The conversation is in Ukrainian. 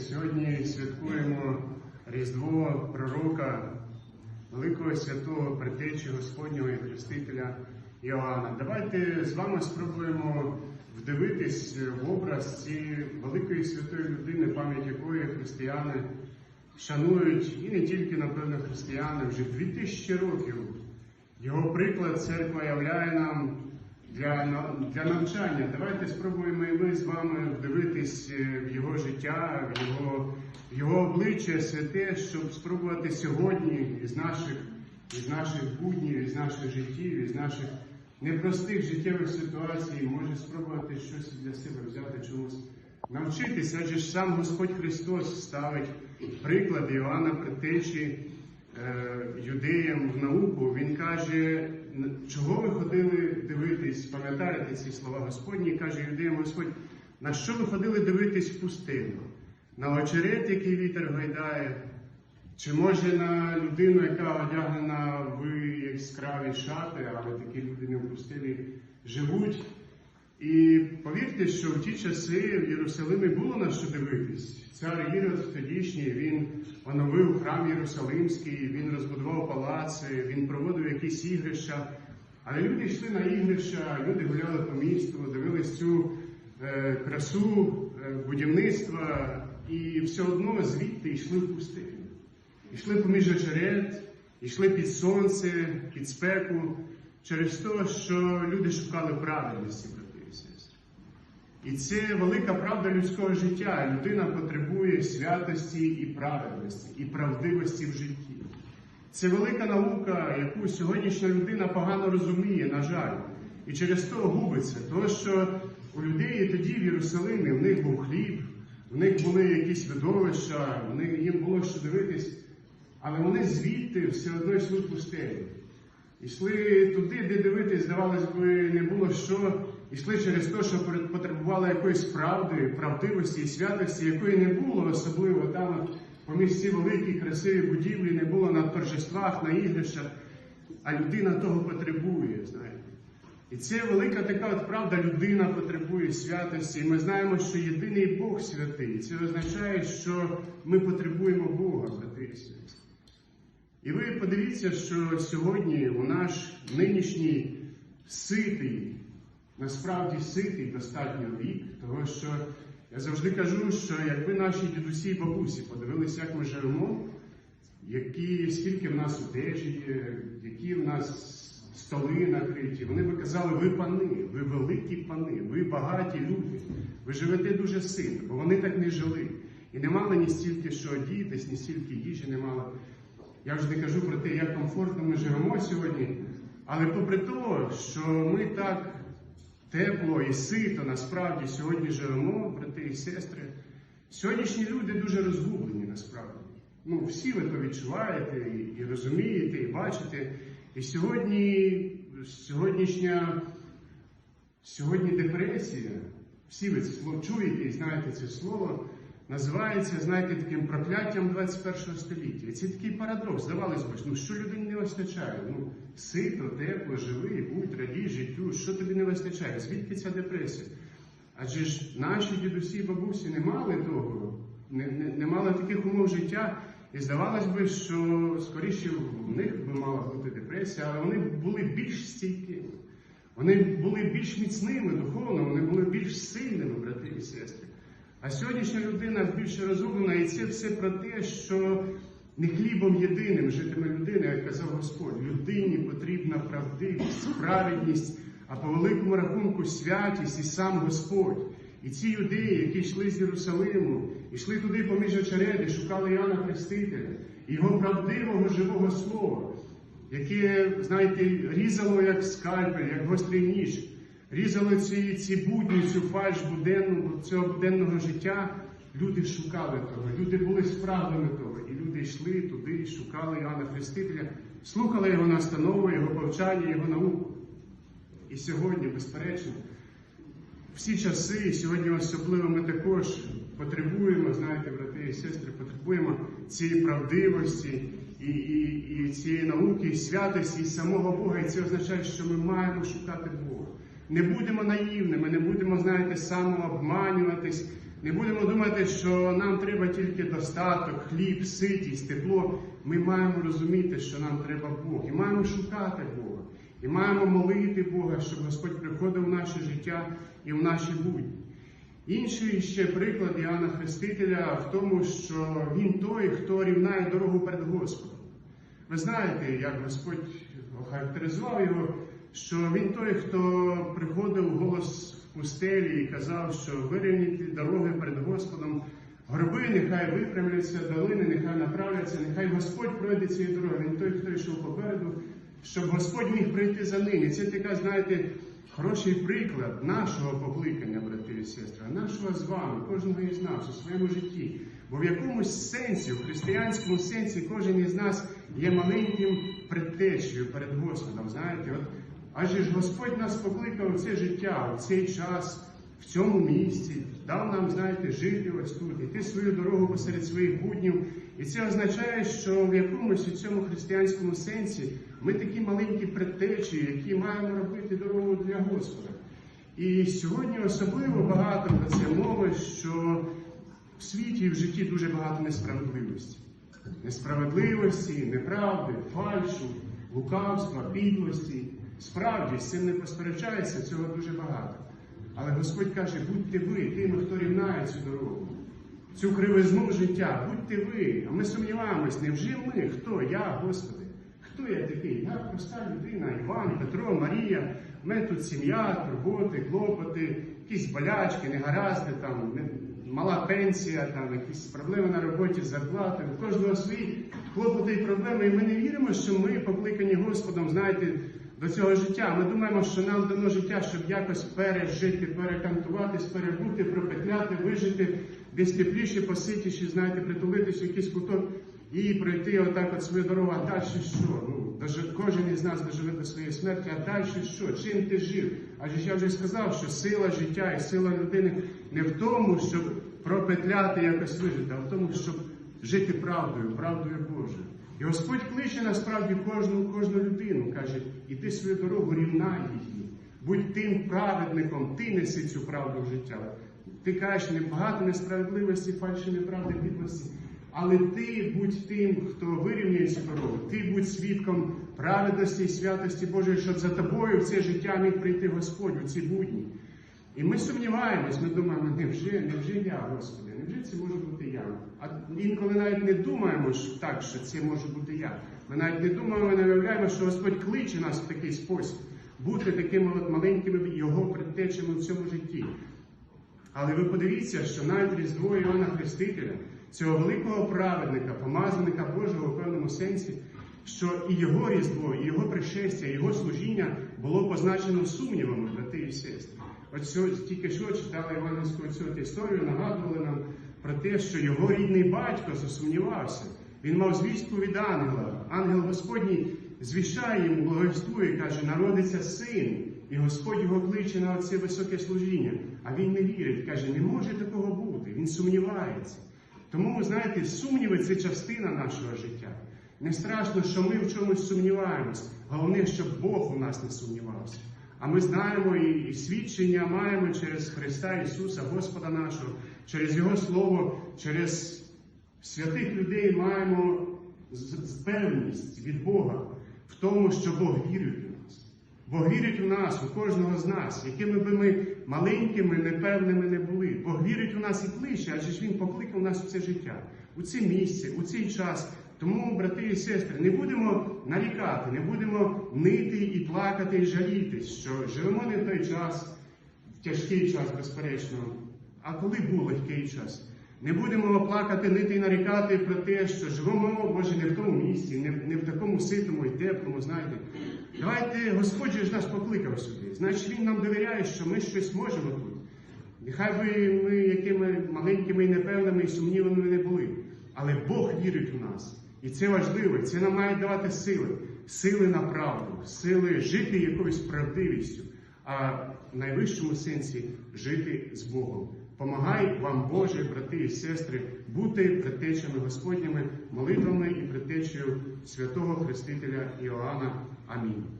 сьогодні святкуємо Різдво Пророка, великого святого предтечі Господнього і Хрестителя Іоанна. Давайте з вами спробуємо вдивитись в образ цієї великої святої людини, пам'ять якої християни шанують і не тільки, напевно, християни, вже 2000 років. Його приклад церква являє нам для, для навчання. Давайте спробуємо і ми з вами вдивитись е, в його життя, в його, в його обличчя святе, щоб спробувати сьогодні із наших, із наших буднів, із наших життів, із наших непростих життєвих ситуацій, може спробувати щось для себе взяти чомусь. Навчитися, адже ж сам Господь Христос ставить приклад Іоанна Предтечі е, юдеям в науку. Він каже, чого ви ходили дивитись, пам'ятаєте ці слова Господні, каже юдеям Господь, на що ви ходили дивитись в пустину? На очерет, який вітер гойдає, чи може на людину, яка одягнена в яскраві шати, але такі люди не в живуть. І повірте, що в ті часи в Єрусалимі було на що дивитись. Цар Ірод тодішній він оновив храм Єрусалимський, він розбудував палаци, він проводив якісь ігрища. Але люди йшли на ігрища, люди гуляли по місту, дивились цю е, красу е, будівництва, і все одно звідти йшли в пустиню. Йшли поміж очерет, йшли під сонце, під спеку, через те, що люди шукали правильності, брати і сестри. І це велика правда людського життя. Людина потребує святості і правильності, і правдивості в житті. Це велика наука, яку сьогоднішня людина погано розуміє, на жаль, і через то губиться. Тому що у людей тоді в Єрусалимі в них був хліб, в них були якісь видовища, в них їм було що дивитись, але вони звідти все одно йшли в пустелі. Йшли туди, де дивитись, здавалось би, не було що. Йшли через те, що потребували якоїсь правди, правдивості і святості, якої не було, особливо там поміж ці великі красиві будівлі, не було на торжествах, на ігрищах, а людина того потребує, знаєте. І це велика така от правда, людина потребує святості. І ми знаємо, що єдиний Бог святий. Це означає, що ми потребуємо Бога, брати і сестри. І ви подивіться, що сьогодні у наш нинішній ситий, насправді ситий достатньо вік, того що я завжди кажу, що якби наші дідусі і бабусі подивилися, як ми живемо, які, скільки в нас одежі які в нас столи накриті, вони би казали, ви пани, ви великі пани, ви багаті люди, ви живете дуже сильно, бо вони так не жили. І не мали ні стільки що одітись, ні стільки їжі не мали. Я вже не кажу про те, як комфортно ми живемо сьогодні, але попри те, що ми так тепло і сито насправді сьогодні живемо, брати і сестри, сьогоднішні люди дуже розгублені насправді. Ну, всі ви то відчуваєте і, розумієте, і бачите. І сьогодні, сьогоднішня, сьогодні депресія, всі ви це слово чуєте і знаєте це слово називається, знаєте, таким прокляттям 21 століття. І це такий парадокс. Здавалось би, ну що людині не вистачає? Ну, сито, тепло, живий, будь, радій життю, що тобі не вистачає? Звідки ця депресія? Адже ж наші дідусі і бабусі не мали того, не, не, не мали таких умов життя. І здавалось би, що скоріше в них би мала бути депресія, але вони були більш стійкими. Вони були більш міцними духовно, вони були більш сильними, брати і сестри. А сьогоднішня людина більше розумна, і це все про те, що не хлібом єдиним житиме людина, як казав Господь. Людині потрібна правдивість, праведність, а по великому рахунку святість і сам Господь. І ці юдеї, які йшли з Єрусалиму, йшли туди поміж очереди, шукали Іоанна Хрестителя, його правдивого живого слова, яке, знаєте, різало як скальпель, як гострий ніж. Різали ці, ці будні, цю фальш буденну, цього буденного життя, люди шукали того, люди були справами того, і люди йшли туди, шукали Іоанна Хрестителя, слухали його настанови, його повчання, його науку. І сьогодні, безперечно, всі часи, і сьогодні особливо ми також потребуємо, знаєте, брати і сестри, потребуємо цієї правдивості і, і, і цієї науки, і святості, і самого Бога. І це означає, що ми маємо шукати Бога. Не будемо наївними, не будемо, знаєте, самообманюватись, Не будемо думати, що нам треба тільки достаток, хліб, ситість, тепло. Ми маємо розуміти, що нам треба Бог, і маємо шукати Бога, і маємо молити Бога, щоб Господь приходив в наше життя і в наші будні. Інший ще приклад Іоанна Хрестителя в тому, що він той, хто рівнає дорогу перед Господом. Ви знаєте, як Господь охарактеризував його, що він той, хто приходив голос в пустелі і казав, що вирівніть дороги перед Господом, горби нехай випрямляться, долини нехай направляться, нехай Господь пройде цією дорогою. Він той, хто йшов попереду, щоб Господь міг прийти за ним. Це така, знаєте, хороший приклад нашого покликання, брати і сестри, нашого з вами, кожного із нас у своєму житті. Бо в якомусь сенсі, в християнському сенсі, кожен із нас є маленьким предтечею перед Господом. Знаєте, от адже ж Господь нас покликав у це життя, у цей час, в цьому місці, дав нам, знаєте, жити ось тут, іти свою дорогу посеред своїх буднів. І це означає, що в якомусь у цьому християнському сенсі ми такі маленькі предтечі, які маємо робити дорогу для Господа. І сьогодні особливо багато про це мови, що в світі і в житті дуже багато несправедливості. Несправедливості, неправди, фальшу, лукавства, підлості. Справді, з цим не посперечається, цього дуже багато. Але Господь каже, будьте ви тими, хто рівнає цю дорогу, цю кривизну життя, будьте ви. А ми сумніваємось, невже ми? Хто? Я, Господи? Хто я такий? Я проста людина, Іван, Петро, Марія. У мене тут сім'я, турботи, клопоти, якісь болячки, негаразди, там, мала пенсія, там, якісь проблеми на роботі, зарплати. У кожного свої клопоти і проблеми. І ми не віримо, що ми покликані Господом, знаєте, до цього життя. Ми думаємо, що нам дано життя, щоб якось пережити, перекантуватись, перебути, пропетляти, вижити, десь тепліше, поситіші, знаєте, притулитись в якийсь куток і пройти отак от свою дорогу. А далі що? Ну, кожен із нас доживе до своєї смерті, а далі що? Чим ти жив? Адже я вже сказав, що сила життя і сила людини не в тому, щоб пропетляти якось вижити, а в тому, щоб жити правдою, правдою. І Господь кличе насправді кожну, кожну людину, каже, іди свою дорогу, рівнай її. Будь тим праведником, ти неси цю правду в життя. Ти кажеш, небагато несправедливості, фальші неправди, підлості. Але ти будь тим, хто вирівнює цю дорогу. Ти будь свідком праведності і святості Божої, щоб за тобою в це життя міг прийти Господь у ці будні. І ми сумніваємось, ми думаємо, невже, невже я, Господи, це може бути я? А інколи навіть не думаємо що так, що це може бути я. Ми навіть не думаємо, не уявляємо, що Господь кличе нас в такий спосіб, бути такими от маленькими його предтечами в цьому житті. Але ви подивіться, що навіть Різдво Іоанна Хрестителя, цього великого праведника, помазаника Божого в певному сенсі, що і його Різдво, і його пришестя, і його служіння було позначено сумнівами, брати і сестри. От сьогодні, тільки що читали Іванівську цю історію, нагадували нам про те, що його рідний батько засумнівався. Він мав звістку від ангела. Ангел Господній звіщає йому, благовістує, каже, народиться син, і Господь його кличе на це високе служіння. А він не вірить, каже, не може такого бути. Він сумнівається. Тому, знаєте, сумніви це частина нашого життя. Не страшно, що ми в чомусь сумніваємось. Головне, щоб Бог у нас не сумнівався. А ми знаємо і, свідчення маємо через Христа Ісуса, Господа нашого, через Його Слово, через святих людей маємо певність від Бога в тому, що Бог вірить у нас. Бог вірить у нас, у кожного з нас, якими би ми маленькими, непевними не були. Бог вірить у нас і кличе, адже ж Він покликав нас у це життя, у це місце, у цей час. Тому, брати і сестри, не будемо нарікати, не будемо нити і плакати, і жалітись, що живемо не в той час, в тяжкий час, безперечно. А коли був легкий час? Не будемо плакати, нити і нарікати про те, що живемо, може, не в тому місці, не, не в такому ситому і теплому, знаєте. Давайте Господь ж нас покликав сюди. Значить, Він нам довіряє, що ми щось можемо тут. Нехай би ми якими маленькими і непевними і сумнівними не були. Але Бог вірить у нас. І це важливо, це нам має давати сили. Сили на правду, сили жити якоюсь правдивістю, а в найвищому сенсі жити з Богом. Помагай вам, Боже, брати і сестри, бути притечами Господніми, молитвами і притечею святого Хрестителя Іоанна. Амінь.